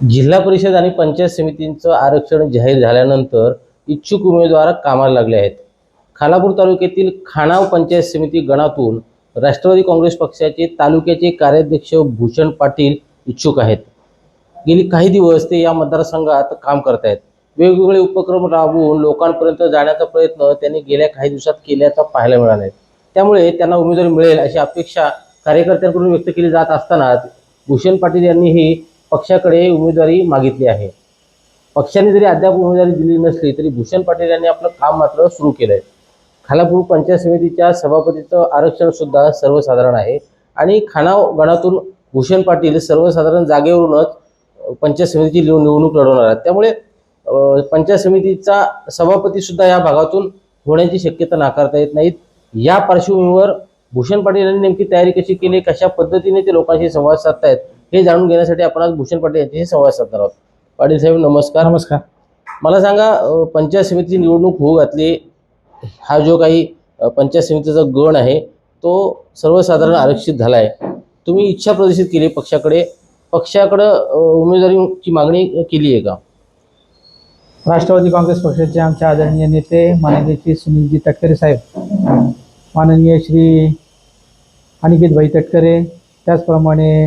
जिल्हा परिषद आणि पंचायत समितींचं आरक्षण जाहीर झाल्यानंतर इच्छुक उमेदवार कामाला लागले आहेत. खालापूर तालुक्यातील खाणाव पंचायत समिती गणातून राष्ट्रवादी काँग्रेस पक्षाचे तालुक्याचे कार्याध्यक्ष भूषण पाटील इच्छुक आहेत. गेली काही दिवस ते या मतदारसंघात काम करत आहेत वेगवेगळे उपक्रम राबवून लोकांपर्यंत जाण्याचा प्रयत्न त्यांनी गेल्या काही दिवसात केल्याचा पाहायला मिळाला आहे त्यामुळे त्यांना उमेदवारी मिळेल अशी अपेक्षा कार्यकर्त्यांकडून व्यक्त केली जात असतानाच भूषण पाटील यांनीही पक्षाकडे उमेदवारी मागितली आहे. पक्षाने जरी अद्याप उमेदवारी दिली नसली तरी भूषण पाटील यांनी आपलं काम मात्र सुरू केलं आहे खालापूर पंचायत समितीच्या सभापतीचं आरक्षण सुद्धा सर्वसाधारण आहे. आणि खानाव गणातून भूषण पाटील सर्वसाधारण जागेवरूनच पंचायत समितीची निवडणूक लढवणार आहेत. त्यामुळे पंचायत समितीचा सभापती सुद्धा या भागातून होण्याची शक्यता नाकारता येत नाहीत. या पार्श्वभूमीवर भूषण पाटील यांनी नेमकी तयारी कशी केली? कशा पद्धतीने ते लोकांशी संवाद साधतायत? हे जाणून घेण्यासाठी आपण आज भूषण पाटील यांच्याशी संवाद साधणार आहोत. पाटील साहेब नमस्कार. नमस्कार. मला सांगा पंचायत समितीची निवडणूक होऊ घातली हा जो काही पंचायत समितीचा गण आहे तो सर्वसाधारण आरक्षित झाला आहे तुम्ही इच्छा प्रदर्शित केली पक्षाकडे. पक्षाकडं उमेदवारीची मागणी केली आहे का? राष्ट्रवादी काँग्रेस पक्षाचे आमचे आदरणीय नेते माननीय श्री सुनीलजी तटकरे साहेब माननीय श्री अनिकेतभाई तटकरे त्याचप्रमाणे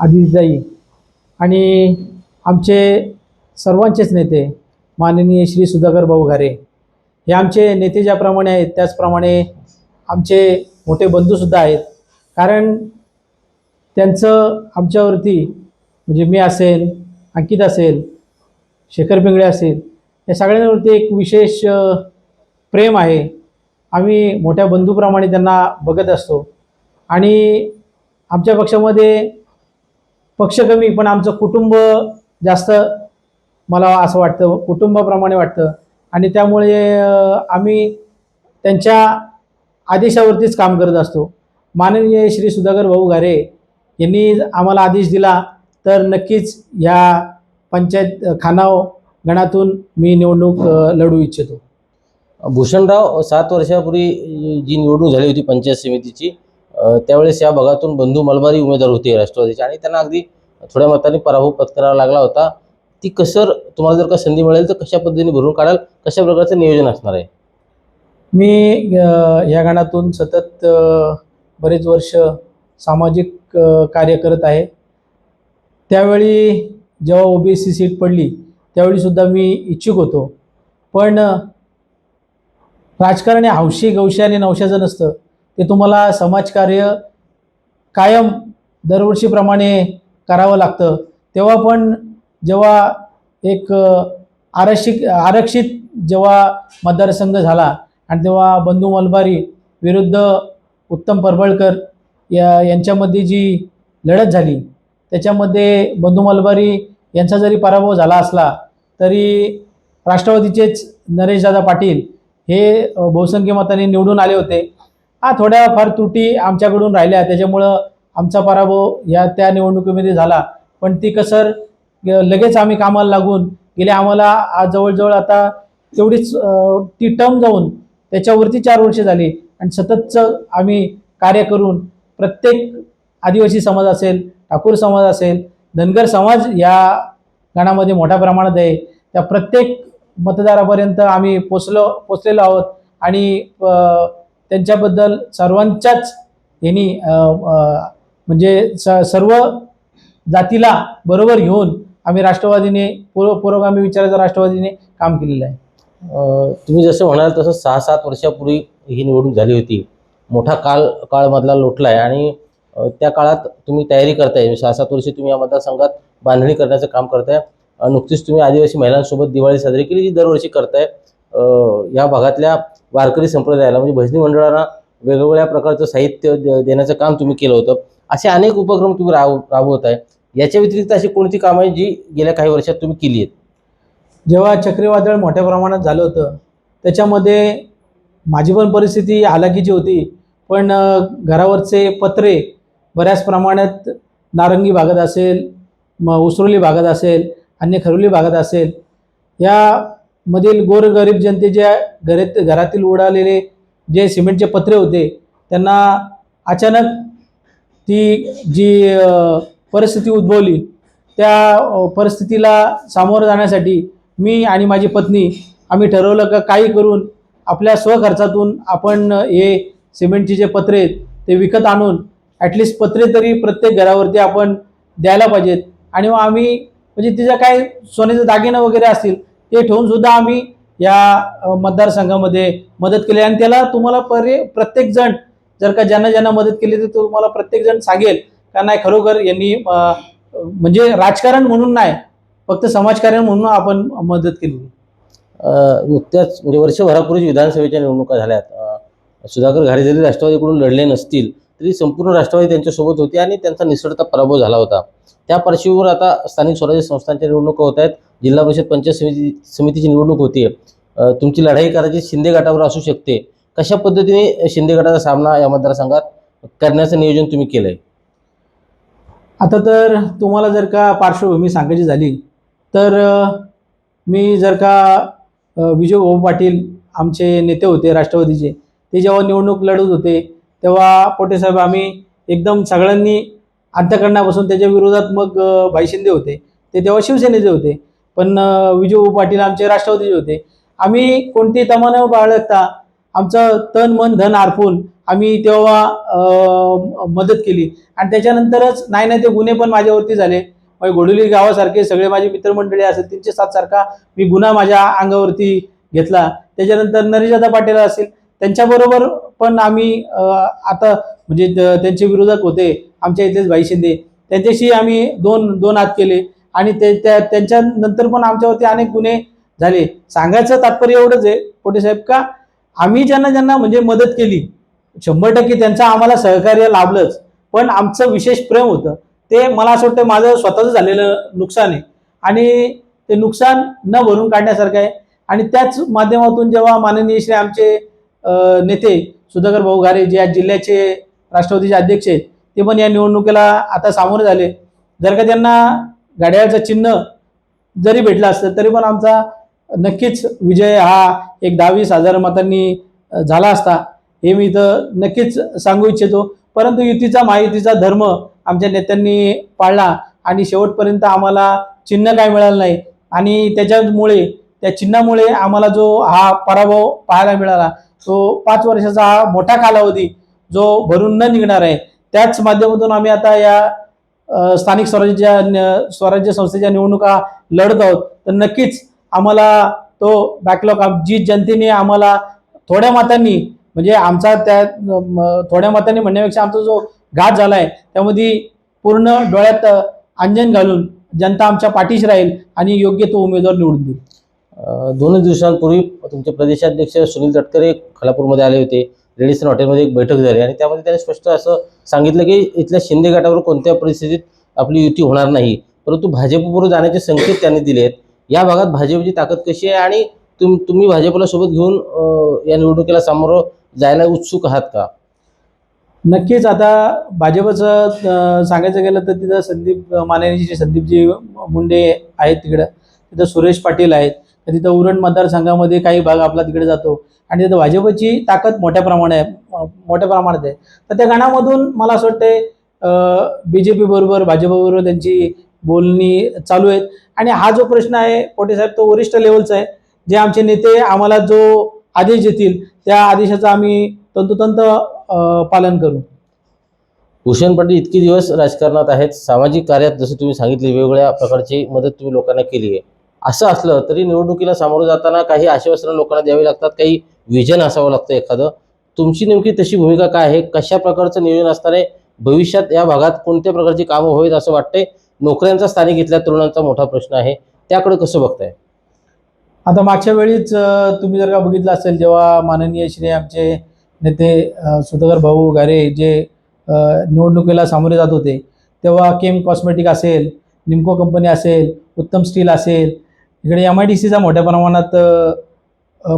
आदिलजाई आणि आमचे सर्वांचेच नेते माननीय श्री सुधाकर भाऊ घारे. हे आमचे नेते ज्याप्रमाणे आहेत त्याचप्रमाणे आमचे मोठे बंधूसुद्धा आहेत. कारण त्यांचं आमच्यावरती म्हणजे मी असेल अंकित असेल शेखर पिंगळे असेल या सगळ्यांवरती एक विशेष प्रेम आहे. आम्ही मोठ्या बंधूप्रमाणे त्यांना बघत असतो. आणि आमच्या पक्षामध्ये पक्ष कमी पण आमचं कुटुंब जास्त मला असं वाटतं कुटुंबाप्रमाणे वाटतं. आणि त्यामुळे आम्ही त्यांच्या आदेशावरतीच काम करत असतो. माननीय श्री सुधाकर भाऊ घारे यांनी आम्हाला आदेश दिला तर नक्कीच ह्या पंचायत खानाव गणातून मी निवडणूक लढू इच्छितो. भूषणराव सात वर्षापूर्वी जी निवडणूक झाली होती पंचायत समितीची त्यावेळेस या भागातून बंधू मलबारी उमेदवार होते राष्ट्रवादीचे. आणि त्यांना अगदी थोड्या मताने पराभव पत्करावा लागला होता. ती कसर तुम्हाला जर का संधी मिळेल तर कशा पद्धतीने भरून काढाल? कशा प्रकारचं नियोजन असणार आहे? मी या गाण्यातून सतत बरेच वर्ष सामाजिक कार्य करत आहे. त्यावेळी जेव्हा ओ बी सी सीट पडली त्यावेळीसुद्धा मी इच्छुक होतो. पण राजकारण हे हौशी गवशी आणि नवशाचं नसतं. ते तुम्हाला समाजकार्य कायम दरवर्षीप्रमाणे करावं लागतं. तेव्हा पण जेव्हा एक आरक्षित आरक्षित जेव्हा मतदारसंघ झाला आणि तेव्हा बंधू मलबारी विरुद्ध उत्तम परबळकर या यांच्यामध्ये जी लढत झाली त्याच्यामध्ये बंधू मलबारी यांचा जरी पराभव झाला असला तरी राष्ट्रवादीचेच नरेशदादा पाटील हे बहुसंख्य मताने निवडून आले होते. हा थोड्या फार त्रुटी आमच्याकडून राहिल्या. त्याच्यामुळं आमचा पराभव या त्या निवडणुकीमध्ये झाला. पण ती कसर लगेच आम्ही कामाला लागून गेले. आम्हाला आज जवळजवळ आता तेवढीच ती टर्म जाऊन त्याच्यावरती चार वर्षे झाली. आणि सततचं आम्ही कार्य करून प्रत्येक आदिवासी समाज असेल ठाकूर समाज असेल धनगर समाज या गणामध्ये मोठ्या प्रमाणात आहे. त्या प्रत्येक मतदारापर्यंत आम्ही पोचलो पोचलेलो आहोत. आणि त्यांच्याबद्दल सर्वांच्याच यांनी म्हणजे स सर्व जातीला बरोबर घेऊन आम्ही राष्ट्रवादीने पूर्व पुरोगामी विचाराचा राष्ट्रवादीने काम केलेलं आहे. तुम्ही जसं म्हणाल तसं सहा सात वर्षापूर्वी ही निवडणूक झाली होती. मोठा काळ काळमधला लोटला आहे आणि त्या काळात तुम्ही तयारी करताय. म्हणजे सहा सात वर्षे तुम्ही या मतदारसंघात बांधणी करण्याचं काम करताय. नुकतीच तुम्ही आदिवासी महिलांसोबत दिवाळी साजरी केली जी दरवर्षी करताय. या भागातल्या वारकरी संप्रदायाला म्हणजे भजनी मंडळांना वेगवेगळ्या प्रकारचं साहित्य देण्याचं काम तुम्ही केलं होतं. असे अनेक उपक्रम तुम्ही राब राबवत आहे. याच्या व्यतिरिक्त अशी कोणती कामं आहेत जी गेल्या काही वर्षात तुम्ही केली आहेत? जेव्हा चक्रीवादळ मोठ्या प्रमाणात झालं होतं त्याच्यामध्ये माझी पण परिस्थिती हालाकीची होती पण घरावरचे पत्रे बऱ्याच प्रमाणात नारंगी भागात असेल म उसरोली भागात असेल अन्य खरोली भागात असेल या मधील गोरगरीब जनतेच्या घरात घरातील उडालेले जे सिमेंटचे पत्रे होते त्यांना अचानक ती जी परिस्थिती उद्भवली त्या परिस्थितीला सामोरं जाण्यासाठी मी आणि माझी पत्नी आम्ही ठरवलं का काही करून आपल्या स्वखर्चातून आपण हे सिमेंटचे जे पत्रे आहेत ते विकत आणून ॲटलिस्ट पत्रे तरी प्रत्येक घरावरती आपण द्यायला पाहिजेत. आणि मग आम्ही म्हणजे तिच्या काय सोन्याचे दागिनं वगैरे असतील ते ठेवून सुद्धा आम्ही या मतदारसंघामध्ये मदत केली. आणि त्याला तुम्हाला पर्य प्रत्येक जण जर का ज्यांना ज्यांना मदत केली तर तुम्हाला प्रत्येक जण सांगेल का नाही खरोखर यांनी म्हणजे राजकारण म्हणून नाही फक्त समाजकारण म्हणून आपण मदत केली. नुकत्याच म्हणजे वर्षभरापूर्वी विधानसभेच्या निवडणुका झाल्यात. सुधाकर घारे जरी राष्ट्रवादीकडून लढले नसतील तरी संपूर्ण राष्ट्रवादी त्यांच्यासोबत होती आणि त्यांचा निसटता पराभव झाला होता. त्या पार्श्वभूमीवर आता स्थानिक स्वराज्य संस्थांच्या निवडणुका होत आहेत. जिल्हा परिषद पंचायत समिती समितीची निवडणूक होती तुमची लढाई करायची शिंदे गटावर असू शकते. कशा पद्धतीने शिंदे गटाचा सामना या मतदारसंघात करण्याचं नियोजन तुम्ही केलं आहे आता तर तुम्हाला जर का पार्श्वभूमी सांगायची झाली तर मी जर का विजय भाऊ पाटील आमचे नेते होते राष्ट्रवादीचे ते जेव्हा निवडणूक लढत होते तेव्हा पोटेसाहेब आम्ही एकदम सगळ्यांनी अंत्यकरणापासून त्याच्या विरोधात मग भाई शिंदे होते. ते तेव्हा शिवसेनेचे होते. पण अ, विजय पाटील आमचे राष्ट्रवादीचे होते. आम्ही कोणती तमाना बाळगता आमचं तन मन धन अर्पून आम्ही तेव्हा मदत केली. आणि त्याच्यानंतरच नाही नाही ते गुन्हे पण माझ्यावरती झाले. म्हणजे मग घोडोली गावासारखे सगळे माझे मित्रमंडळी असेल त्यांचे साथसारखा मी गुन्हा माझ्या अंगावरती घेतला. त्याच्यानंतर नरेशदादा पाटील असेल त्यांच्याबरोबर पण आम्ही आता म्हणजे त्यांचे विरोधक होते. आमच्या इथलेच भाई शिंदे. त्यांच्याशी आम्ही दोन दोन हात केले. आणि ते त्या त्यांच्यानंतर पण आमच्यावरती अनेक गुन्हे झाले. सांगायचं तात्पर्य एवढंच आहे पोटे साहेब का आम्ही ज्यांना ज्यांना म्हणजे मदत केली शंभर टक्के त्यांचं आम्हाला सहकार्य लाभलंच. पण आमचं विशेष प्रेम होतं. ते मला असं वाटतं माझं स्वतःचं झालेलं नुकसान आहे. आणि ते नुकसान न भरून काढण्यासारखं आहे. आणि त्याच माध्यमातून जेव्हा माननीय श्री आमचे नेते सुधाकर भाऊ घारे जे या जिल्ह्याचे राष्ट्रवादीचे अध्यक्ष आहेत ते पण या निवडणुकीला आता सामोरे झाले. जर का त्यांना घड्याळचं चिन्ह जरी भेटलं असतं तरी पण आमचा नक्कीच विजय हा एक दहावीस हजार मतांनी झाला असता. हे मी इथं नक्कीच सांगू इच्छितो. परंतु युतीचा महायुतीचा धर्म आमच्या नेत्यांनी पाळला आणि शेवटपर्यंत आम्हाला चिन्ह काय मिळालं नाही. आणि त्याच्यामुळे त्या चिन्हामुळे आम्हाला जो हा पराभव पाहायला मिळाला तो पाच वर्षाचा हा मोठा कालावधी जो भरून न निघणार आहे त्याच माध्यमातून आम्ही आता या स्थानिक स्वराज्याच्या न- स्वराज्य संस्थेच्या निवडणुका लढत आहोत. तर नक्कीच आम्हाला तो बॅकलॉग जी जनतेने आम्हाला थोड्या मतांनी म्हणजे आमचा त्या थोड्या मतांनी म्हणण्यापेक्षा आमचा जो घात झाला आहे त्यामध्ये पूर्ण डोळ्यात अंजन घालून जनता आमच्या पाठीशी राहील आणि योग्य तो उमेदवार निवडून देईल. अ, दोनच दिवसांपूर्वी तुमचे प्रदेशाध्यक्ष सुनील तटकरे खलापूरमध्ये आले होते. रेडिसन हॉटेलमध्ये एक बैठक झाली आणि त्यामध्ये त्यांनी स्पष्ट असं सांगितलं की इथल्या शिंदे गटावर कोणत्या परिस्थितीत आपली युती होणार नाही. परंतु भाजपबरोबर जाण्याचे संकेत त्यांनी दिले आहेत. या भागात भाजपची ताकद कशी आहे आणि तुम तुम्ही भाजपला सोबत घेऊन या निवडणुकीला सामोरं जायला उत्सुक आहात का? नक्कीच. आता भाजपचं सांगायचं गेलं तर तिथं संदीप माने संदीपजी मुंडे आहेत तिकडं तिथं सुरेश पाटील आहेत. तर तिथं उरण मतदारसंघामध्ये काही भाग आपला तिकडे जातो. आणि तिथं भाजपची ताकद मोठ्या प्रमाणात आहे मोठ्या प्रमाणात आहे. तर त्या गणामधून मला असं वाटतं बी जे पी बरोबर भाजपबरोबर त्यांची बोलणी चालू आहेत. आणि हा जो प्रश्न आहे पोटे साहेब तो वरिष्ठ लेवलचा आहे. जे आमचे नेते आम्हाला जो आदेश देतील त्या आदेशाचा आम्ही तंतोतंत पालन करू. भूषण पाटील इतके दिवस राजकारणात आहेत. सामाजिक कार्यात जसं तुम्ही सांगितले वेगवेगळ्या प्रकारची मदत तुम्ही लोकांना केली आहे. असं असलं तरी निवडणुकीला सामोरं जाताना काही आश्वासनं लोकांना द्यावी लागतात काही विजन असावं लागतं एखादं. तुमची नेमकी तशी भूमिका काय आहे? कशा प्रकारचं नियोजन असताना भविष्यात या भागात कोणत्या प्रकारची कामं होईल असं वाटतंय? नोकऱ्यांचा स्थानिक इथल्या तरुणांचा मोठा प्रश्न आहे. त्याकडे कसं बघताय? आता मागच्या वेळीच तुम्ही जर का बघितलं असेल जेव्हा माननीय श्री आमचे नेते सुधाकर भाऊ गारे जे निवडणुकीला सामोरे जात होते तेव्हा केम कॉस्मेटिक असेल निमको कंपनी असेल उत्तम स्टील असेल इकडे एम आय डी सीचा मोठ्या प्रमाणात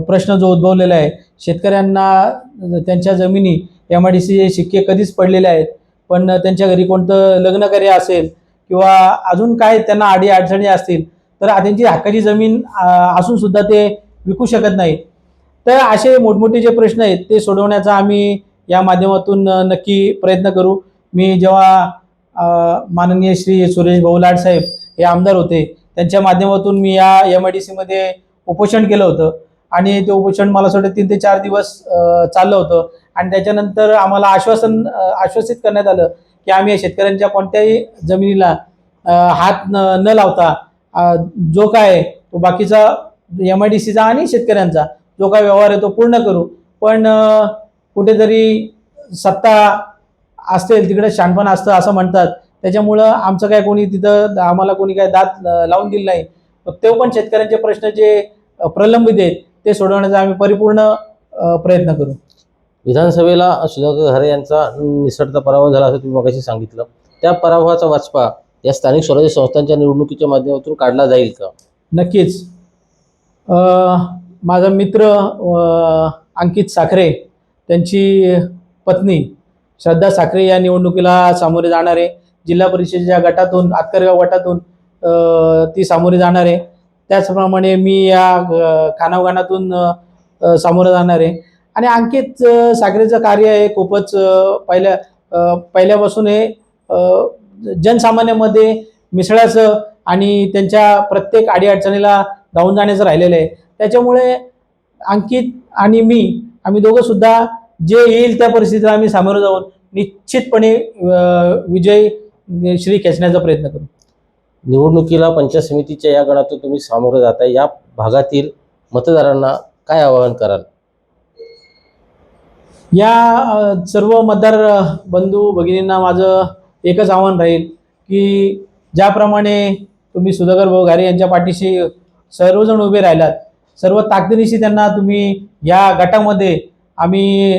प्रश्न जो उद्भवलेला आहे शेतकऱ्यांना त्यांच्या जमिनी एम आय डी सीचे शिक्के कधीच पडलेले आहेत पण त्यांच्या घरी कोणतं लग्नकार्य असेल किंवा अजून काय त्यांना आडी अडचणी असतील तर त्यांची हक्काची जमीन असूनसुद्धा असून सुद्धा ते विकू शकत नाही तर असे मोठमोठे जे प्रश्न आहेत ते सोडवण्याचा आम्ही या माध्यमातून नक्की प्रयत्न करू. मी जेव्हा माननीय श्री सुरेश भाऊ लाड साहेब हे आमदार होते त्यांच्या माध्यमातून मी या एम आय डी सीमध्ये उपोषण केलं होतं. आणि ते उपोषण मला असं वाटतं तीन ते चार दिवस चाललं होतं. आणि त्याच्यानंतर आम्हाला आश्वासन आश्वासित करण्यात आलं की आम्ही या शेतकऱ्यांच्या कोणत्याही जमिनीला हात न न लावता जो काय तो बाकीचा एम आय डी सीचा आणि शेतकऱ्यांचा जो काय व्यवहार आहे तो पूर्ण करू. पण कुठेतरी सत्ता असेल तिकडे शानपण असतं असं म्हणतात. त्याच्यामुळं आमचं काय कोणी तिथं आम्हाला कोणी काय दात लावून दिलं नाही. मग ते पण शेतकऱ्यांचे प्रश्न जे प्रलंबित आहेत ते सोडवण्याचा आम्ही परिपूर्ण प्रयत्न करू. विधानसभेला सुधाकर घरे यांचा निसटता पराभव झाला असं तुम्ही मगाशी सांगितलं. त्या पराभवाचा वाचपा या स्थानिक स्वराज्य संस्थांच्या निवडणुकीच्या माध्यमातून काढला जाईल का? नक्कीच. माझा मित्र अंकित साखरे त्यांची पत्नी श्रद्धा साखरे या निवडणुकीला सामोरे जाणार आहे. जिल्हा परिषदेच्या गटातून आतकरगाव गटातून ती सामोरे जाणार आहे. त्याचप्रमाणे मी या खानावगानातून सामोरं जाणार आहे. आणि अंकित साखरेचं कार्य हे खूपच पहिल्या पहिल्यापासून हे जनसामान्यामध्ये मिसळायचं आणि त्यांच्या प्रत्येक अडीअडचणीला धावून जाण्याचं राहिलेलं आहे. त्याच्यामुळे अंकित आणि मी आम्ही दोघंसुद्धा जे येईल त्या परिस्थितीला आम्ही सामोरं जाऊन निश्चितपणे विजय श्री खेचण्याचा प्रयत्न करू. निवडणुकीला पंचायत समितीच्या या गणातून तुम्ही सामोरं जाताय. या भागातील मतदारांना काय आवाहन कराल? या अ, सर्व मतदार बंधू भगिनींना माझं एकच आव्हान राहील की ज्याप्रमाणे तुम्ही सुधाकर भाऊ घारे यांच्या पाठीशी सर्वजण उभे राहिलात सर्व ताकदीनिशी त्यांना तुम्ही या गटामध्ये आम्ही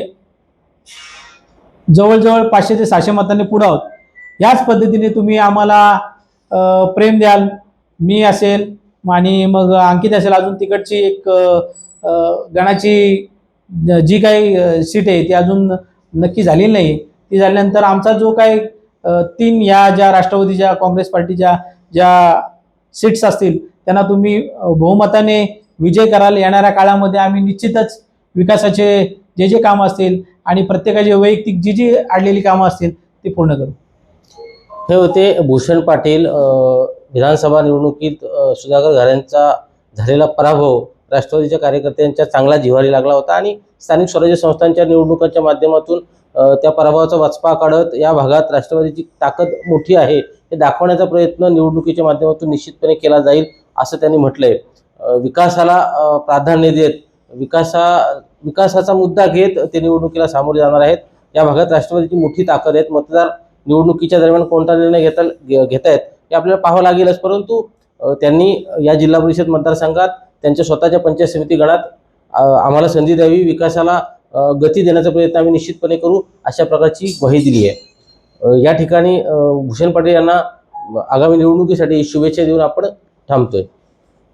जवळजवळ पाचशे ते सहाशे मतांनी पुढं आहोत. याच पद्धतीने तुम्ही आम्हाला प्रेम द्याल मी असेल आणि मग अंकित असेल अजून तिकडची एक गणाची जी काही सीट आहे ती अजून नक्की झालेली नाही. ती झाल्यानंतर आमचा जो काही तीन या ज्या राष्ट्रवादीच्या काँग्रेस पार्टीच्या ज्या सीट्स असतील त्यांना तुम्ही बहुमताने विजय कराल. येणाऱ्या काळामध्ये आम्ही निश्चितच विकासाचे जे जे कामं असतील आणि प्रत्येकाची वैयक्तिक जी जी अडलेली कामं असतील ती पूर्ण करू. हे होते भूषण पाटील विधानसभा निवडणुकीत सुधाकर घरांचा झालेला पराभव राष्ट्रवादीच्या कार्यकर्त्यांच्या चांगला जिव्हारी लागला होता आणि स्थानिक स्वराज्य संस्थांच्या निवडणुकांच्या माध्यमातून त्या पराभवाचा वाचपा काढत या भागात राष्ट्रवादीची ताकद मोठी आहे हे दाखवण्याचा प्रयत्न निवडणुकीच्या माध्यमातून निश्चितपणे केला जाईल असं त्यांनी म्हटलंय. विकासाला प्राधान्य देत विकासा विकासाचा मुद्दा घेत ते निवडणुकीला सामोरे जाणार आहेत. या भागात राष्ट्रवादीची मोठी ताकद आहेत. मतदार निवडणुकीच्या दरम्यान कोणता निर्णय घेता घेत आहेत हे आपल्याला पाहावं लागेलच. परंतु त्यांनी या जिल्हा परिषद मतदारसंघात त्यांच्या स्वतःच्या पंचायत समिती गणात आम्हाला संधी द्यावी विकासाला गती देण्याचा प्रयत्न आम्ही निश्चितपणे करू अशा प्रकारची ग्वाही दिली आहे. या ठिकाणी भूषण पाटील यांना आगामी निवडणुकीसाठी शुभेच्छा देऊन आपण थांबतोय.